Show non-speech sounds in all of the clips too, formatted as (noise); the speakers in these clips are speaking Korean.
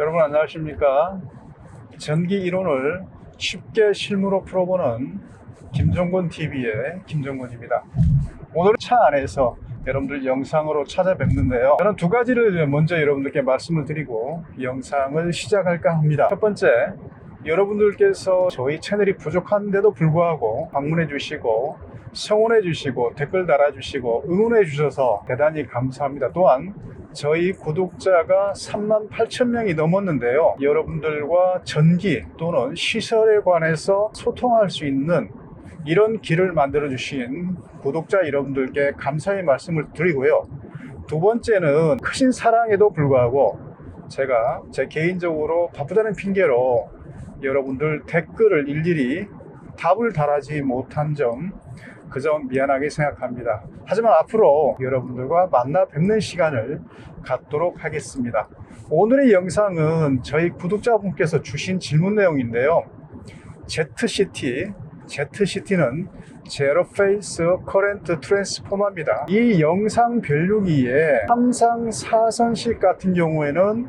여러분 안녕하십니까? 전기 이론을 쉽게 실무로 풀어보는 김종건 TV의 김종건입니다. 오늘 차 안에서 여러분들 영상으로 찾아뵙는데요. 저는 두 가지를 먼저 여러분들께 말씀을 드리고 이 영상을 시작할까 합니다. 첫 번째, 여러분들께서 저희 채널이 부족한데도 불구하고 방문해 주시고 성원해 주시고 댓글 달아 주시고 응원해 주셔서 대단히 감사합니다. 또한 저희 구독자가 3만 8천 명이 넘었는데요. 여러분들과 전기 또는 시설에 관해서 소통할 수 있는 이런 길을 만들어 주신 구독자 여러분들께 감사의 말씀을 드리고요. 두 번째는 크신 사랑에도 불구하고 제가 제 개인적으로 바쁘다는 핑계로 여러분들 댓글을 일일이 답을 달하지 못한 점, 그 점 미안하게 생각합니다. 하지만 앞으로 여러분들과 만나 뵙는 시간을 갖도록 하겠습니다. 오늘의 영상은 저희 구독자분께서 주신 질문 내용인데요. ZCT, ZCT는 제로 페이스 커렌트 트랜스포머입니다. 이 영상 별류기에 삼상 사선식 같은 경우에는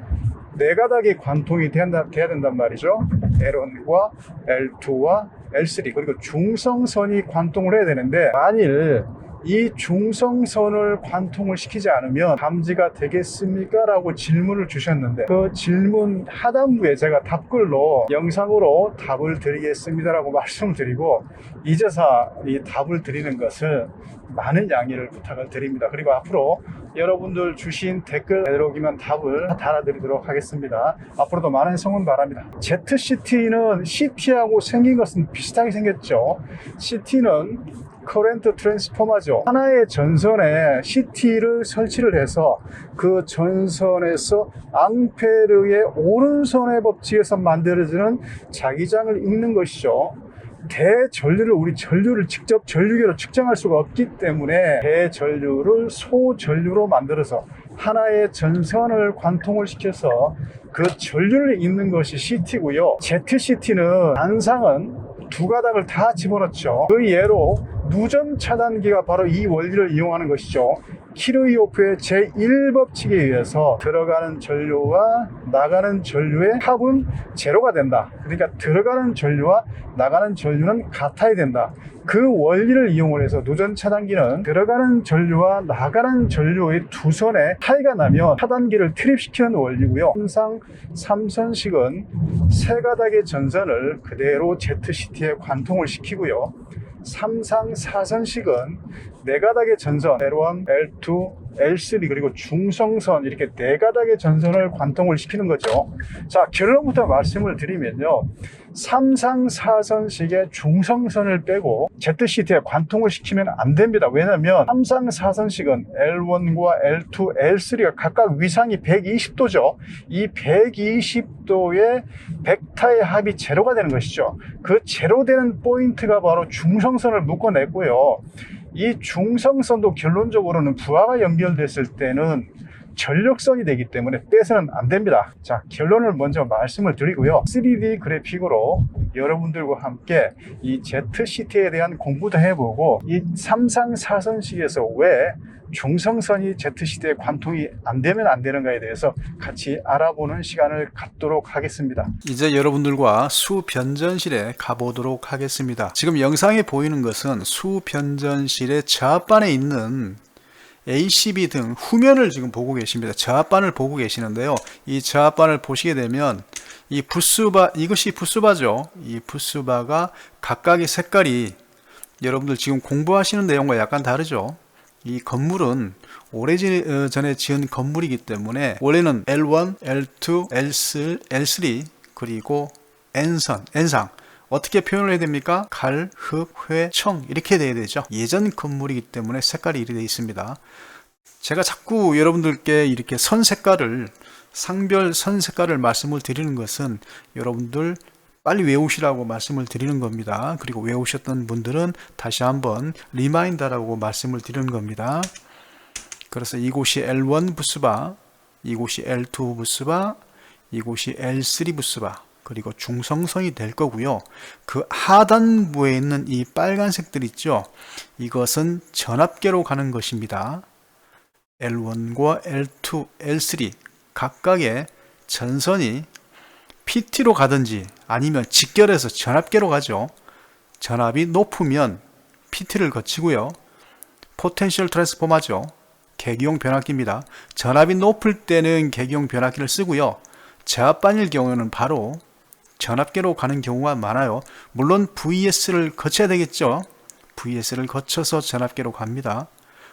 네 가닥이 관통이 된다, 돼야 된단 말이죠. L1과 L2와 L3 그리고 중성선이 관통을 해야 되는데 만일 이 중성선을 관통을 시키지 않으면 감지가 되겠습니까? 라고 질문을 주셨는데 그 질문 하단부에 제가 답글로 영상으로 답을 드리겠습니다 라고 (laughs) 말씀을 드리고 이제서 이 답을 드리는 것을 많은 양해를 부탁을 드립니다. 그리고 앞으로 여러분들 주신 댓글 내려오기만 답을 달아드리도록 하겠습니다. 앞으로도 많은 성원 바랍니다. ZCT는 CT하고 생긴 것은 비슷하게 생겼죠. CT는 커렌트 트랜스포머죠. 하나의 전선에 CT를 설치를 해서 그 전선에서 앙페르의 오른손의 법칙에서 만들어지는 자기장을 읽는 것이죠. 대전류를 우리 전류를 직접 전류계로 측정할 수가 없기 때문에 대전류를 소전류로 만들어서 하나의 전선을 관통을 시켜서 그 전류를 읽는 것이 CT고요. ZCT는 단상은 두 가닥을 다 집어넣죠. 그 예로 누전 차단기가 바로 이 원리를 이용하는 것이죠. 키르이오프의 제1법칙에 의해서 들어가는 전류와 나가는 전류의 합은 제로가 된다. 그러니까 들어가는 전류와 나가는 전류는 같아야 된다. 그 원리를 이용을 해서 누전 차단기는 들어가는 전류와 나가는 전류의 두 선에 차이가 나면 차단기를 트립시키는 원리고요. 항상 삼선식은 세 가닥의 전선을 그대로 ZCT에 관통을 시키고요. 삼상 사선식은 네 가닥의 전선 L1, L2, L3 그리고 중성선 이렇게 네 가닥의 전선을 관통을 시키는 거죠. 자 결론부터 말씀을 드리면요. 삼상 사선식의 중성선을 빼고 ZCT에 관통을 시키면 안 됩니다. 왜냐하면 삼상 사선식은 L1과 L2, L3가 각각 위상이 120도죠. 이 120도의 벡터의 합이 제로가 되는 것이죠. 그 제로 되는 포인트가 바로 중성선을 묶어냈고요. 이 중성선도 결론적으로는 부하가 연결됐을 때는 전력선이 되기 때문에 빼서는 안 됩니다. 자, 결론을 먼저 말씀을 드리고요. 3D 그래픽으로 여러분들과 함께 이 ZCT에 대한 공부도 해보고 이 삼상 사선식에서 왜 중성선이 Z시대에 관통이 안 되면 안 되는가에 대해서 같이 알아보는 시간을 갖도록 하겠습니다. 이제 여러분들과 수변전실에 가보도록 하겠습니다. 지금 영상에 보이는 것은 수변전실의 저합반에 있는 ACB 등 후면을 지금 보고 계십니다. 저합반을 보고 계시는데요. 이 저합반을 보시게 되면 이 부스바 이것이 부스바죠. 이 부스바가 각각의 색깔이 여러분들 지금 공부하시는 내용과 약간 다르죠. 이 건물은 오래전에 지은 건물이기 때문에 원래는 L1, L2, L3, L3 그리고 N선, N상 어떻게 표현을 해야 됩니까? 갈, 흙, 회, 청 이렇게 돼야 되죠. 예전 건물이기 때문에 색깔이 이렇게 되어 있습니다. 제가 자꾸 여러분들께 이렇게 선 색깔을 상별 선 색깔을 말씀을 드리는 것은 여러분들 빨리 외우시라고 말씀을 드리는 겁니다. 그리고 외우셨던 분들은 다시 한번 리마인더라고 말씀을 드리는 겁니다. 그래서 이곳이 L1 부스바, 이곳이 L2 부스바, 이곳이 L3 부스바, 그리고 중성선이 될 거고요. 그 하단부에 있는 이 빨간색들 있죠. 이것은 전압계로 가는 것입니다. L1과 L2, L3 각각의 전선이 PT로 가든지 아니면 직결해서 전압계로 가죠. 전압이 높으면 PT를 거치고요. 포텐셜 트랜스포머죠. 계기용 변압기입니다. 전압이 높을 때는 계기용 변압기를 쓰고요. 저압반일 경우에는 바로 전압계로 가는 경우가 많아요. 물론 VS를 거쳐야 되겠죠. VS를 거쳐서 전압계로 갑니다.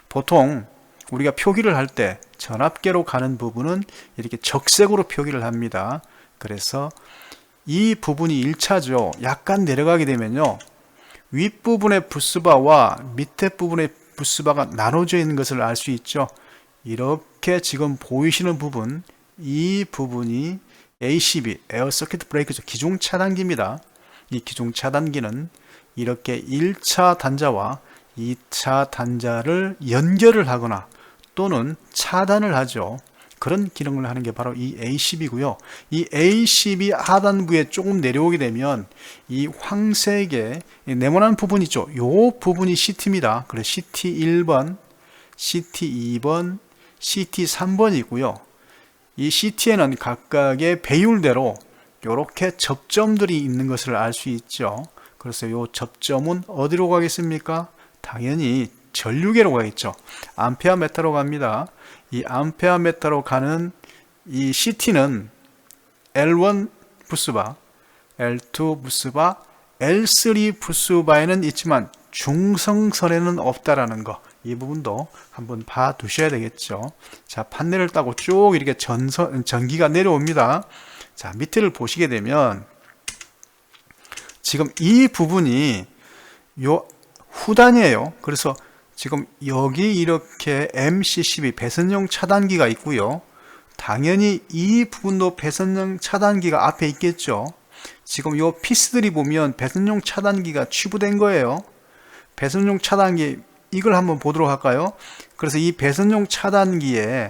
보통 우리가 표기를 할 때 전압계로 가는 부분은 이렇게 적색으로 표기를 합니다. 그래서 이 부분이 1차죠. 약간 내려가게 되면요. 윗부분의 부스바와 밑에 부분의 부스바가 나눠져 있는 것을 알 수 있죠. 이렇게 지금 보이시는 부분, 이 부분이 ACB, 에어 서킷 브레이크죠. 기종 차단기입니다. 이 기종 차단기는 이렇게 1차 단자와 2차 단자를 연결을 하거나 또는 차단을 하죠. 그런 기능을 하는 게 바로 이 ACB고요. 이 ACB 하단부에 조금 내려오게 되면 이 황색의 네모난 부분 있죠. 요 부분이 CT입니다. 그래서 CT 1번, CT 2번, CT 3번이 있고요. 이 CT에는 각각의 배율대로 이렇게 접점들이 있는 것을 알 수 있죠. 그래서 이 접점은 어디로 가겠습니까? 당연히 전류계로 가겠죠. 암페어 메타로 갑니다. 이 암페어 메타로 가는 이 CT는 L1 부스바, L2 부스바, L3 부스바에는 있지만 중성선에는 없다라는 거. 이 부분도 한번 봐 두셔야 되겠죠. 자, 판넬을 따고 쭉 이렇게 전선, 전기가 내려옵니다. 자, 밑을 보시게 되면 지금 이 부분이 요 후단이에요. 그래서 지금 여기 이렇게 MC12 배선용 차단기가 있고요. 당연히 이 부분도 배선용 차단기가 앞에 있겠죠. 지금 요 피스들이 보면 배선용 차단기가 취부된 거예요. 배선용 차단기 이걸 한번 보도록 할까요? 그래서 이 배선용 차단기에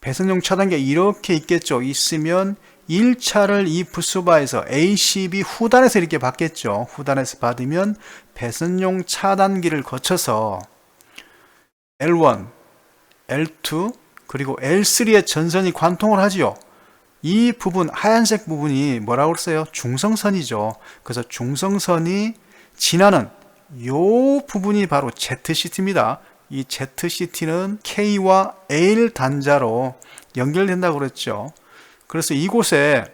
배선용 차단기가 이렇게 있겠죠. 있으면 1차를 이 부스바에서 ACB 후단에서 이렇게 받겠죠. 후단에서 받으면 배선용 차단기를 거쳐서 L1, L2, 그리고 L3의 전선이 관통을 하지요. 이 부분, 하얀색 부분이 뭐라고 써요? 중성선이죠. 그래서 중성선이 지나는 요 부분이 바로 ZCT입니다. 이 ZCT는 K와 L 단자로 연결된다고 그랬죠. 그래서 이곳에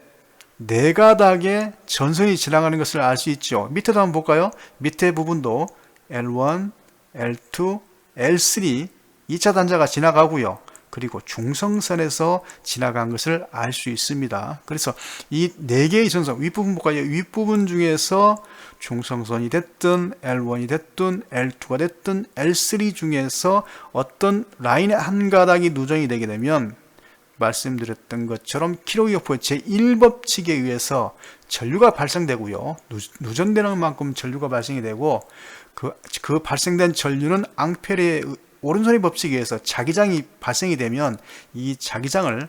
네 가닥의 전선이 지나가는 것을 알 수 있죠. 밑에도 한번 볼까요? 밑에 부분도 L1, L2, L3 2차 단자가 지나가고요. 그리고 중성선에서 지나간 것을 알 수 있습니다. 그래서 이 네 개의 전선 윗부분 볼까요? 윗부분 중에서 중성선이 됐든 L1이 됐든 L2가 됐든 L3 중에서 어떤 라인의 한 가닥이 누정이 되게 되면 말씀드렸던 것처럼 키로이어프의 제1법칙에 의해서 전류가 발생되고요. 누, 전되는 만큼 전류가 발생이 되고 그, 그 발생된 전류는 앙페르의 오른손의 법칙에 의해서 자기장이 발생이 되면 이 자기장을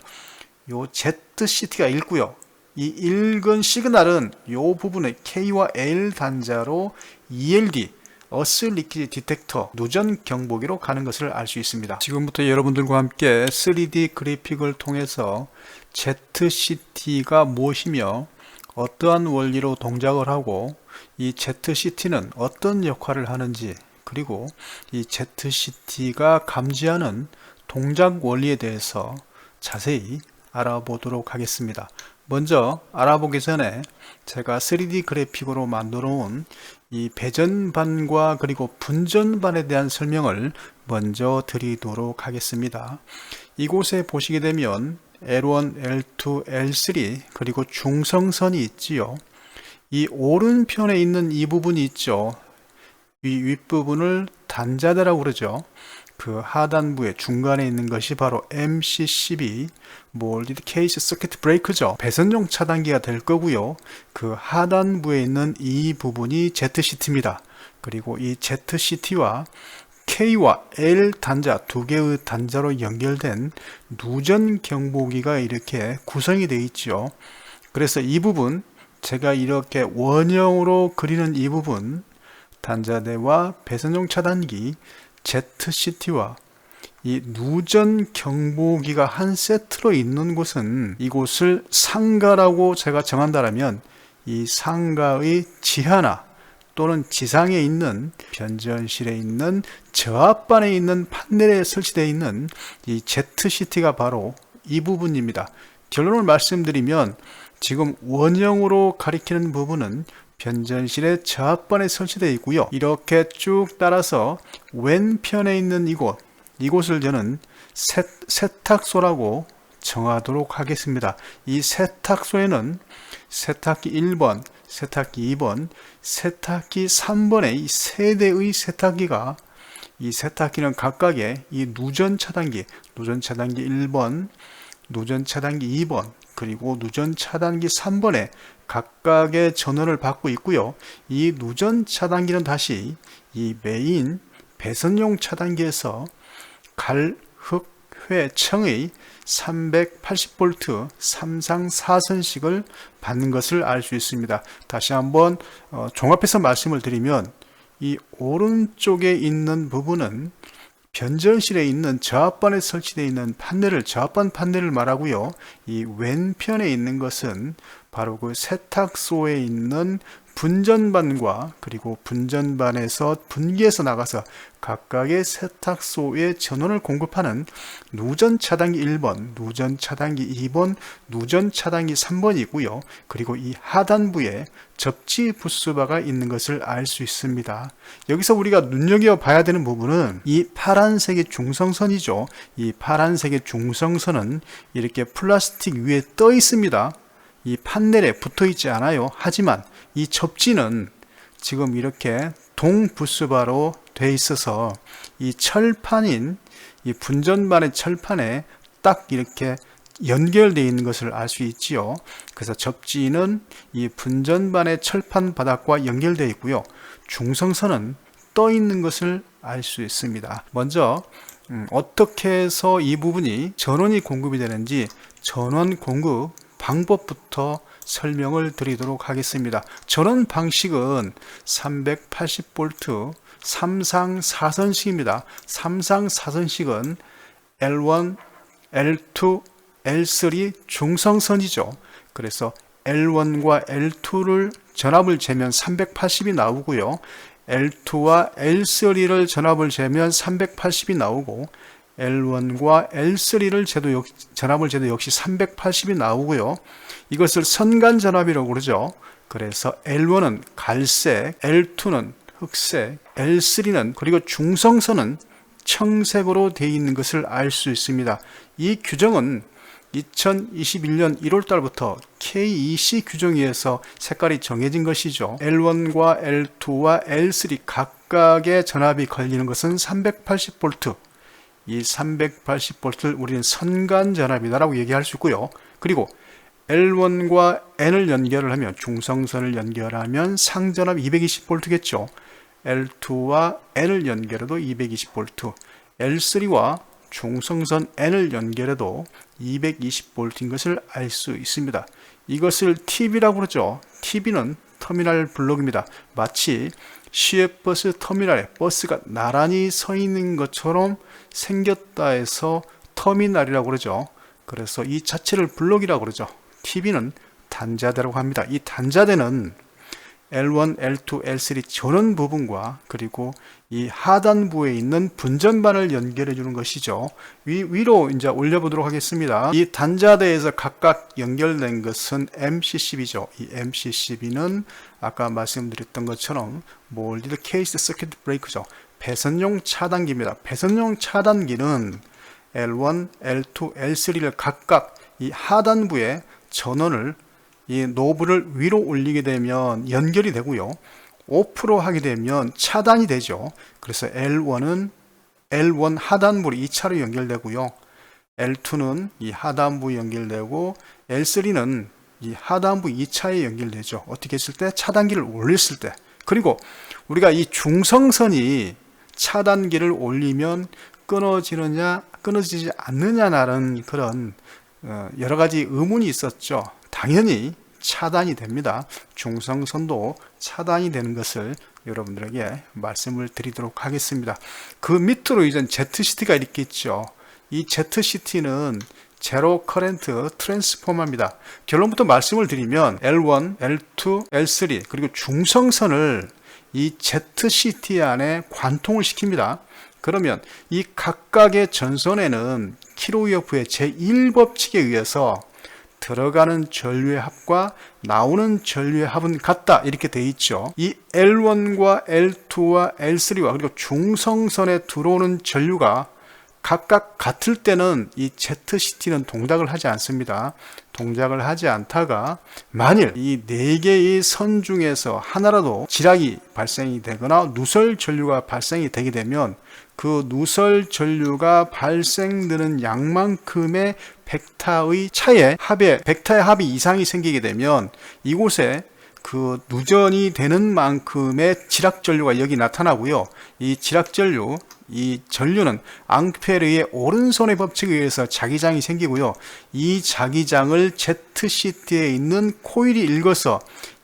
요 ZCT가 읽고요. 이 읽은 시그널은 요 부분의 K와 L 단자로 ELD 어스 리퀴드 디텍터 누전 경보기로 가는 것을 알 수 있습니다. 지금부터 여러분들과 함께 3D 그래픽을 통해서 ZCT가 무엇이며 어떠한 원리로 동작을 하고 이 ZCT는 어떤 역할을 하는지 그리고 이 ZCT가 감지하는 동작 원리에 대해서 자세히 알아보도록 하겠습니다. 먼저 알아보기 전에 제가 3D 그래픽으로 만들어 놓은 이 배전반과 그리고 분전반에 대한 설명을 먼저 드리도록 하겠습니다. 이곳에 보시게 되면 L1, L2, L3 그리고 중성선이 있지요. 이 오른편에 있는 이 부분이 있죠. 이 윗부분을 단자대라고 그러죠. 그 하단부에 중간에 있는 것이 바로 MC12 몰디드 케이스 서킷 브레이크죠. 배선용 차단기가 될 거고요. 그 하단부에 있는 이 부분이 ZCT입니다. 그리고 이 ZCT와 K와 L 단자 두 개의 단자로 연결된 누전 경보기가 이렇게 구성이 되어 있죠. 그래서 이 부분 제가 이렇게 원형으로 그리는 이 부분 단자대와 배선용 차단기 ZCT와 이 누전 경보기가 한 세트로 있는 곳은 이곳을 상가라고 제가 정한다면 이 상가의 지하나 또는 지상에 있는 변전실에 있는 저압반에 있는 판넬에 설치되어 있는 이 ZCT가 바로 이 부분입니다. 결론을 말씀드리면 지금 원형으로 가리키는 부분은 변전실의 저압반에 설치되어 있고요. 이렇게 쭉 따라서 왼편에 있는 이곳, 이곳을 저는 세, 세탁소라고 정하도록 하겠습니다. 이 세탁소에는 세탁기 1번, 세탁기 2번, 세탁기 3번의 이 세 대의 세탁기가 이 세탁기는 각각의 이 누전 차단기, 누전 차단기 1번, 누전 차단기 2번, 그리고 누전 차단기 3번에 각각의 전원을 받고 있고요. 이 누전 차단기는 다시 이 메인 배선용 차단기에서 갈, 흑, 회, 청의 380V 삼상 4선식을 받는 것을 알 수 있습니다. 다시 한번 어, 종합해서 말씀을 드리면 이 오른쪽에 있는 부분은 변전실에 있는 저압반에 설치되어 있는 판넬을 저압반 판넬을 말하고요. 이 왼편에 있는 것은 바로 그 세탁소에 있는 분전반과 그리고 분전반에서 분기해서 나가서 각각의 세탁소에 전원을 공급하는 누전 차단기 1번, 누전 차단기 2번, 누전 차단기 3번이 있고요. 그리고 이 하단부에 접지 부스바가 있는 것을 알 수 있습니다. 여기서 우리가 눈여겨 봐야 되는 부분은 이 파란색의 중성선이죠. 이 파란색의 중성선은 이렇게 플라스틱 위에 떠 있습니다. 이 판넬에 붙어 있지 않아요. 하지만 이 접지는 지금 이렇게 동부스바로 돼 있어서 이 철판인 이 분전반의 철판에 딱 이렇게 연결되어 있는 것을 알 수 있지요. 그래서 접지는 이 분전반의 철판 바닥과 연결되어 있고요. 중성선은 떠 있는 것을 알 수 있습니다. 먼저 음, 어떻게 해서 이 부분이 전원이 공급이 되는지 전원 공급 방법부터 설명을 드리도록 하겠습니다. 전원 방식은 380V 삼상 4선식입니다. 삼상 4선식은 L1, L2, L3 중성선이죠. 그래서 L1과 L2를 전압을 재면 380이 나오고요. L2와 L3를 전압을 재면 380이 나오고 L1과 L3를 재도 역, 전압을 재도 역시 380이 나오고요. 이것을 선간 전압이라고 그러죠. 그래서 L1은 갈색, L2는 흑색, L3는 그리고 중성선은 청색으로 되어 있는 것을 알 수 있습니다. 이 규정은 2021년 1월 달부터 KEC 규정에서 색깔이 정해진 것이죠. L1과 L2와 L3 각각의 전압이 걸리는 것은 380V. 이 380V를 우리는 선간 전압이다라고 얘기할 수 있고요. 그리고 L1과 N을 연결을 하면 중성선을 연결하면 상전압 220V겠죠. L2와 N을 연결해도 220V, L3와 중성선 N을 연결해도 220V인 것을 알 수 있습니다. 이것을 TV라고 그러죠. TV는 터미널 블록입니다. 마치 시외버스 터미널에 버스가 나란히 서 있는 것처럼 생겼다 해서 터미널이라고 그러죠. 그래서 이 자체를 블록이라고 그러죠. TV는 단자대라고 합니다. 이 단자대는 L1, L2, L3 전원 부분과 그리고 이 하단부에 있는 분전반을 연결해 주는 것이죠. 위, 위로 이제 올려보도록 하겠습니다. 이 단자대에서 각각 연결된 것은 MCCB죠. 이 MCCB는 아까 말씀드렸던 것처럼 몰디드 케이스 서킷 브레이크죠. 배선용 차단기입니다. 배선용 차단기는 L1, L2, L3를 각각 이 하단부에 전원을 이 노브를 위로 올리게 되면 연결이 되고요. 오프로 하게 되면 차단이 되죠. 그래서 L1은 L1 하단부로 2차로 연결되고요. L2는 이 하단부 연결되고 L3는 이 하단부 2차에 연결되죠. 어떻게 했을 때 차단기를 올렸을 때. 그리고 우리가 이 중성선이 차단기를 올리면 끊어지느냐 끊어지지 않느냐라는 그런 어, 여러 가지 의문이 있었죠. 당연히 차단이 됩니다. 중성선도 차단이 되는 것을 여러분들에게 말씀을 드리도록 하겠습니다. 그 밑으로 이제 ZCT가 이렇게 있죠. 이 ZCT는 제로 커렌트 트랜스포머입니다. 결론부터 말씀을 드리면 L1, L2, L3 그리고 중성선을 이 ZCT 안에 관통을 시킵니다. 그러면 이 각각의 전선에는 키로이어프의 제1법칙에 의해서 들어가는 전류의 합과 나오는 전류의 합은 같다 이렇게 돼 있죠. 이 L1과 L2와 L3와 그리고 중성선에 들어오는 전류가 각각 같을 때는 이 ZCT는 동작을 하지 않습니다. 동작을 하지 않다가 만일 이 네 개의 선 중에서 하나라도 지락이 발생이 되거나 누설 전류가 발생이 되게 되면 그 누설 전류가 발생되는 양만큼의 벡타의 차에 합에 벡타의 합이 이상이 생기게 되면 이곳에 그 누전이 되는 만큼의 지락 전류가 여기 나타나고요. 이 지락 전류, 이 전류는 앙페르의 오른손의 법칙에 의해서 자기장이 생기고요. 이 자기장을 ZCT에 있는 코일이 읽어서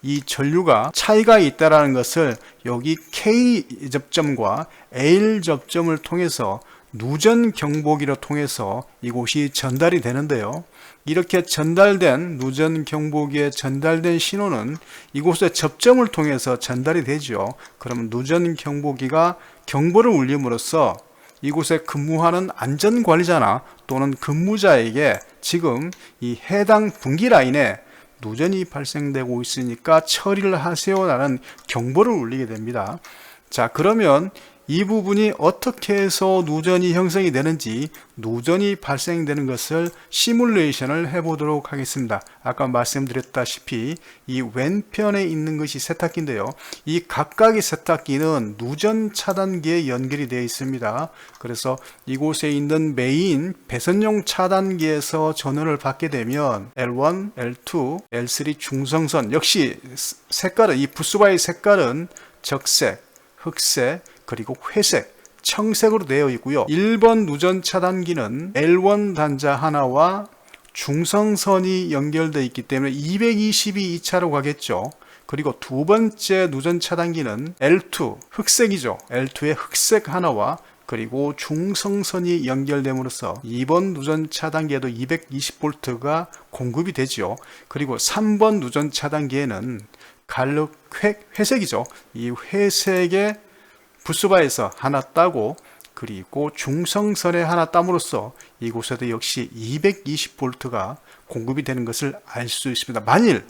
이 전류가 차이가 있다라는 것을 여기 K 접점과 L 접점을 통해서 누전 경보기로 통해서 이곳이 전달이 되는데요. 이렇게 전달된 누전 경보기에 전달된 신호는 이곳의 접점을 통해서 전달이 되죠. 그럼 누전 경보기가 경보를 울림으로써 이곳에 근무하는 안전관리자나 또는 근무자에게 지금 이 해당 분기 라인에 누전이 발생되고 있으니까 처리를 하세요라는 경보를 울리게 됩니다. 자, 그러면 이 부분이 어떻게 해서 누전이 형성이 되는지 누전이 발생되는 것을 시뮬레이션을 해보도록 하겠습니다. 아까 말씀드렸다시피 이 왼편에 있는 것이 세탁기인데요. 이 각각의 세탁기는 누전 차단기에 연결이 되어 있습니다. 그래서 이곳에 있는 메인 배선용 차단기에서 전원을 받게 되면 L1, L2, L3 중성선 역시 색깔은 이 부스바의 색깔은 적색, 흑색, 그리고 회색, 청색으로 되어 있고요. 1번 누전 차단기는 L1 단자 하나와 중성선이 연결되어 있기 때문에 220이 2차로 가겠죠. 그리고 두 번째 누전 차단기는 L2 흑색이죠. L2의 흑색 하나와 그리고 중성선이 연결됨으로써 2번 누전 차단기에도 220볼트가 공급이 되죠. 그리고 3번 누전 차단기에는 갈륵 회, 회색이죠. 이 회색의 부스바에서 하나 따고 그리고 중성선에 하나 땀으로써 이곳에도 역시 220볼트가 공급이 되는 것을 알 수 있습니다. 만일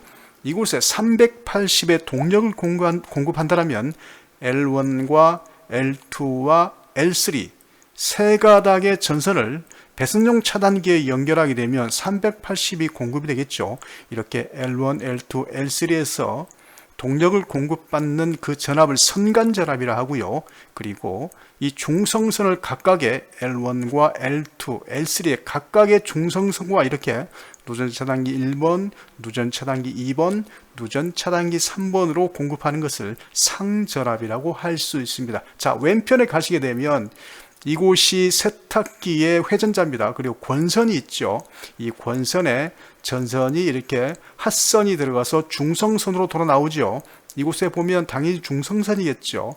이곳에 380의 동력을 공급한다면 L1과 L2와 L3 세 가닥의 전선을 배선용 차단기에 연결하게 되면 380이 공급이 되겠죠. 이렇게 L1, L2, L3에서 동력을 공급받는 그 전압을 선간전압이라 하고요. 그리고 이 중성선을 각각의 L1과 L2, L3의 각각의 중성선과 이렇게 누전 차단기 1번, 누전 차단기 2번, 누전 차단기 3번으로 공급하는 것을 상전압이라고 할 수 있습니다. 자, 왼편에 가시게 되면 이곳이 세탁기의 회전자입니다. 그리고 권선이 있죠. 이 권선에 전선이 이렇게 핫선이 들어가서 중성선으로 돌아 나오죠. 이곳에 보면 당연히 중성선이겠죠.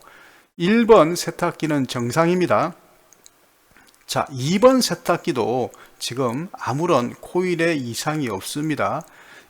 1번 세탁기는 정상입니다. 자, 2번 세탁기도 지금 아무런 코일에 이상이 없습니다.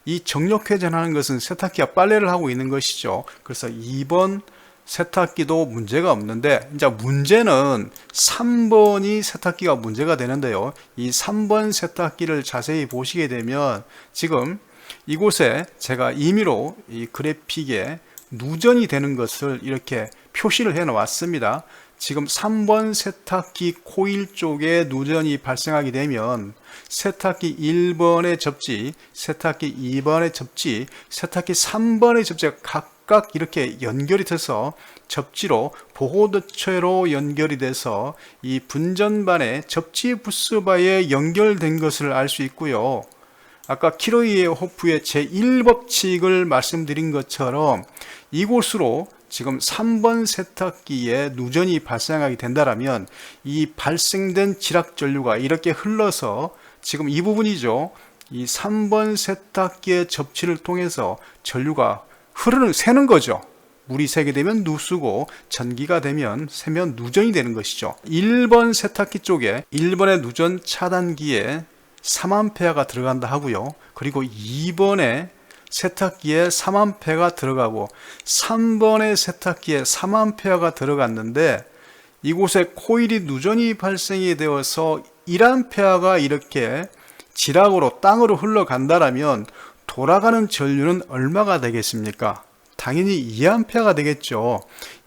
이 정력 회전하는 것은 세탁기가 빨래를 하고 있는 것이죠. 그래서 2번 세탁기도 문제가 없는데 이제 문제는 3번이 세탁기가 문제가 되는데요. 이 3번 세탁기를 자세히 보시게 되면 지금 이곳에 제가 임의로 이 그래픽에 누전이 되는 것을 이렇게 표시를 해 놓았습니다. 지금 3번 세탁기 코일 쪽에 누전이 발생하게 되면 세탁기 1번의 접지, 세탁기 2번의 접지, 세탁기 3번의 접지가 각 각 이렇게 연결이 돼서 접지로 보호도체로 연결이 돼서 이 분전반의 접지 부스바에 연결된 것을 알 수 있고요. 아까 키로이의 호프의 제1법칙을 말씀드린 것처럼 이곳으로 지금 3번 세탁기에 누전이 발생하게 된다면 이 발생된 지락 전류가 이렇게 흘러서 지금 이 부분이죠. 이 3번 세탁기의 접지를 통해서 전류가 흐르는 새는 거죠. 물이 새게 되면 누수고 전기가 되면 새면 누전이 되는 것이죠. 1번 세탁기 쪽에 1번의 누전 차단기에 3A가 들어간다 하고요. 그리고 2번에 세탁기에 3A가 들어가고 3번의 세탁기에 3A가 들어갔는데 이곳에 코일이 누전이 발생이 되어서 1A가 이렇게 지락으로 땅으로 흘러간다라면 돌아가는 전류는 얼마가 되겠습니까? 당연히 2A가 되겠죠.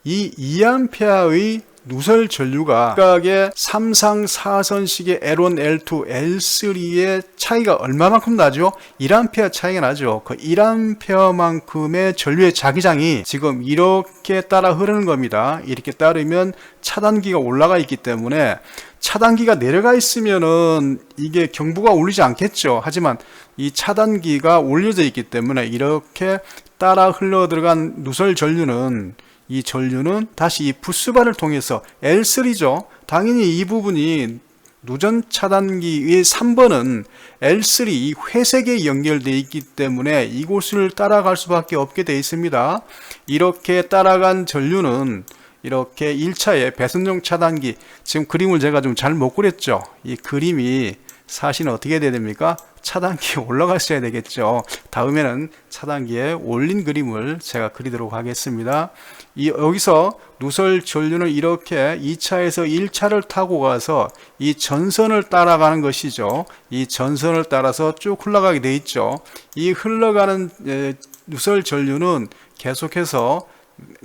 이 2A의 누설 전류가 각각의 3상 4선식의 L1, L2, L3의 차이가 얼마만큼 나죠? 1A 차이가 나죠. 그 1A만큼의 전류의 자기장이 지금 이렇게 따라 흐르는 겁니다. 이렇게 따르면 차단기가 올라가 있기 때문에 차단기가 내려가 있으면은 이게 경보가 울리지 않겠죠. 하지만 이 차단기가 올려져 있기 때문에 이렇게 따라 흘러 들어간 누설 전류는 이 전류는 다시 이 부스바를 통해서 L3죠. 당연히 이 부분이 누전 차단기의 3번은 L3 이 회색에 연결되어 있기 때문에 이곳을 따라갈 수밖에 없게 되어 있습니다. 이렇게 따라간 전류는 이렇게 1차의 배선용 차단기 지금 그림을 제가 좀 잘 못 그렸죠. 이 그림이 사실은 어떻게 돼야 됩니까? 차단기에 (laughs) 올라갔어야 되겠죠. 다음에는 차단기에 올린 그림을 제가 그리도록 하겠습니다. 이 여기서 누설 전류는 이렇게 2차에서 1차를 타고 가서 이 전선을 따라가는 것이죠. 이 전선을 따라서 쭉 흘러가게 돼 있죠. 이 흘러가는 에, 누설 전류는 계속해서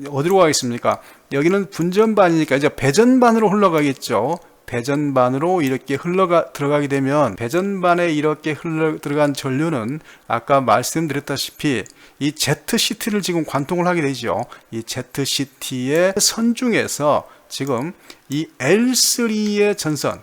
어디로 가겠습니까? 여기는 분전반이니까 이제 배전반으로 흘러가겠죠. 배전반으로 이렇게 흘러가 들어가게 되면 배전반에 이렇게 흘러 들어간 전류는 아까 말씀드렸다시피 이 ZCT를 지금 관통을 하게 되죠. 이 ZCT의 선 중에서 지금 이 L3의 전선,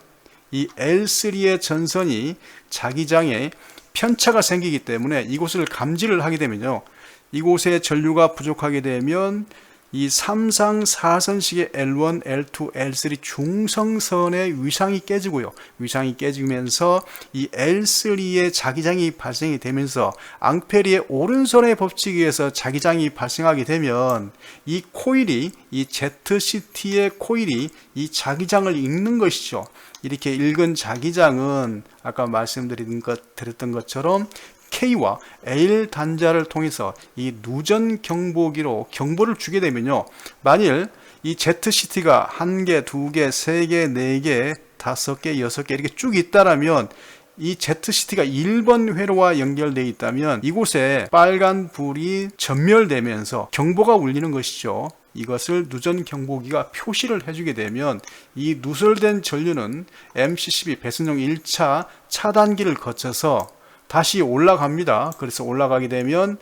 이 L3의 전선이 자기장에 편차가 생기기 때문에 이곳을 감지를 하게 되면요. 이곳에 전류가 부족하게 되면 이 3상 4선식의 L1, L2, L3 중성선의 위상이 깨지고요. 위상이 깨지면서 이 L3의 자기장이 발생이 되면서 앙페리의 오른손의 법칙에 의해서 자기장이 발생하게 되면 이 코일이 이 ZCT의 코일이 이 자기장을 읽는 것이죠. 이렇게 읽은 자기장은 아까 말씀드린 것 드렸던 것처럼 K와 L 단자를 통해서 이 누전 경보기로 경보를 주게 되면요. 만일 이 ZCT가 한 개, 두 개, 세 개, 네 개, 다섯 개, 여섯 개 이렇게 쭉 있다라면 이 ZCT가 1번 회로와 연결되어 있다면 이곳에 빨간 불이 전멸되면서 경보가 울리는 것이죠. 이것을 누전 경보기가 표시를 해주게 되면 이 누설된 전류는 MC12 배선용 1차 차단기를 거쳐서 다시 올라갑니다. 그래서 올라가게 되면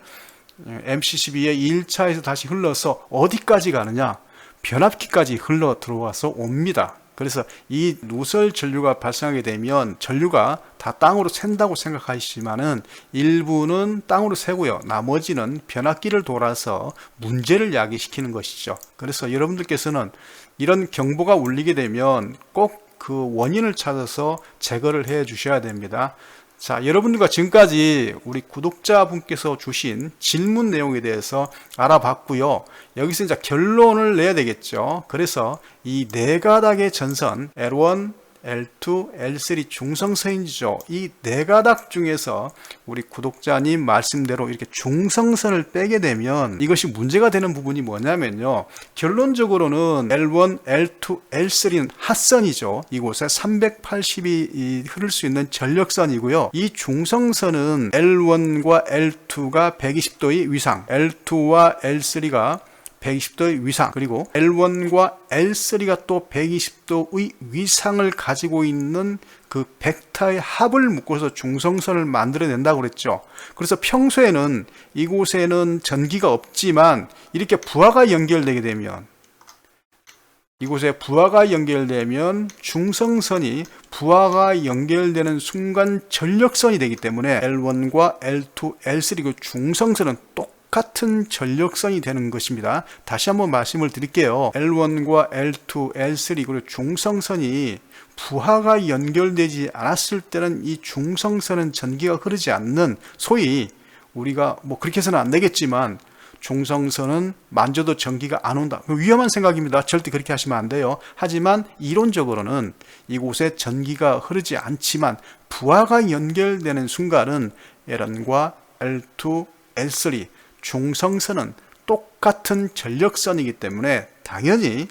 MC12의 1차에서 다시 흘러서 어디까지 가느냐? 변압기까지 흘러 들어와서 옵니다. 그래서 이 누설 전류가 발생하게 되면 전류가 다 땅으로 샌다고 생각하시지만은 일부는 땅으로 새고요. 나머지는 변압기를 돌아서 문제를 야기시키는 것이죠. 그래서 여러분들께서는 이런 경보가 울리게 되면 꼭 그 원인을 찾아서 제거를 해 주셔야 됩니다. 자, 여러분들과 지금까지 우리 구독자분께서 주신 질문 내용에 대해서 알아봤고요. 여기서 이제 결론을 내야 되겠죠. 그래서 이 네 가닥의 전선 L1, L2, L3 중성선이죠. 이 네 가닥 중에서 우리 구독자님 말씀대로 이렇게 중성선을 빼게 되면 이것이 문제가 되는 부분이 뭐냐면요. 결론적으로는 L1, L2, L3는 핫선이죠. 이곳에 380이 흐를 수 있는 전력선이고요. 이 중성선은 L1과 L2가 120도의 위상, L2와 L3가 120도의 위상 그리고 L1과 L3가 또 120도의 위상을 가지고 있는 그 벡터의 합을 묶어서 중성선을 만들어낸다고 그랬죠. 그래서 평소에는 이곳에는 전기가 없지만 이렇게 부하가 연결되게 되면 이곳에 부하가 연결되면 중성선이 부하가 연결되는 순간 전력선이 되기 때문에 L1과 L2, L3 그 중성선은 똑같은 전력선이 되는 것입니다. 다시 한번 말씀을 드릴게요. L1과 L2, L3 그리고 중성선이 부하가 연결되지 않았을 때는 이 중성선은 전기가 흐르지 않는 소위 우리가 뭐 그렇게 해서는 안 되겠지만 중성선은 만져도 전기가 안 온다. 위험한 생각입니다. 절대 그렇게 하시면 안 돼요. 하지만 이론적으로는 이곳에 전기가 흐르지 않지만 부하가 연결되는 순간은 L1과 L2, L3 중성선은 똑같은 전력선이기 때문에 당연히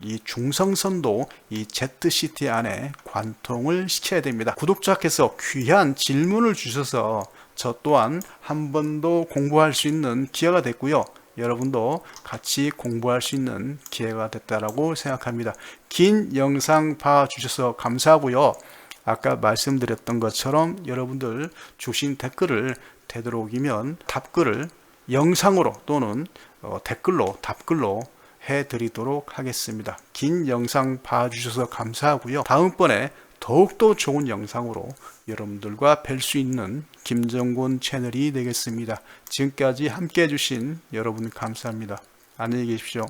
이 중성선도 이 ZCT 안에 관통을 시켜야 됩니다. 구독자께서 귀한 질문을 주셔서 저 또한 한 번 더 공부할 수 있는 기회가 됐고요. 여러분도 같이 공부할 수 있는 기회가 됐다라고 생각합니다. 긴 영상 봐주셔서 감사하고요. 아까 말씀드렸던 것처럼 여러분들 주신 댓글을 되도록이면 답글을 영상으로 또는 어, 댓글로 답글로 해드리도록 하겠습니다. 긴 영상 봐주셔서 감사하고요. 다음번에 더욱더 좋은 영상으로 여러분들과 뵐 수 있는 김정곤 채널이 되겠습니다. 지금까지 함께 해주신 여러분 감사합니다. 안녕히 계십시오.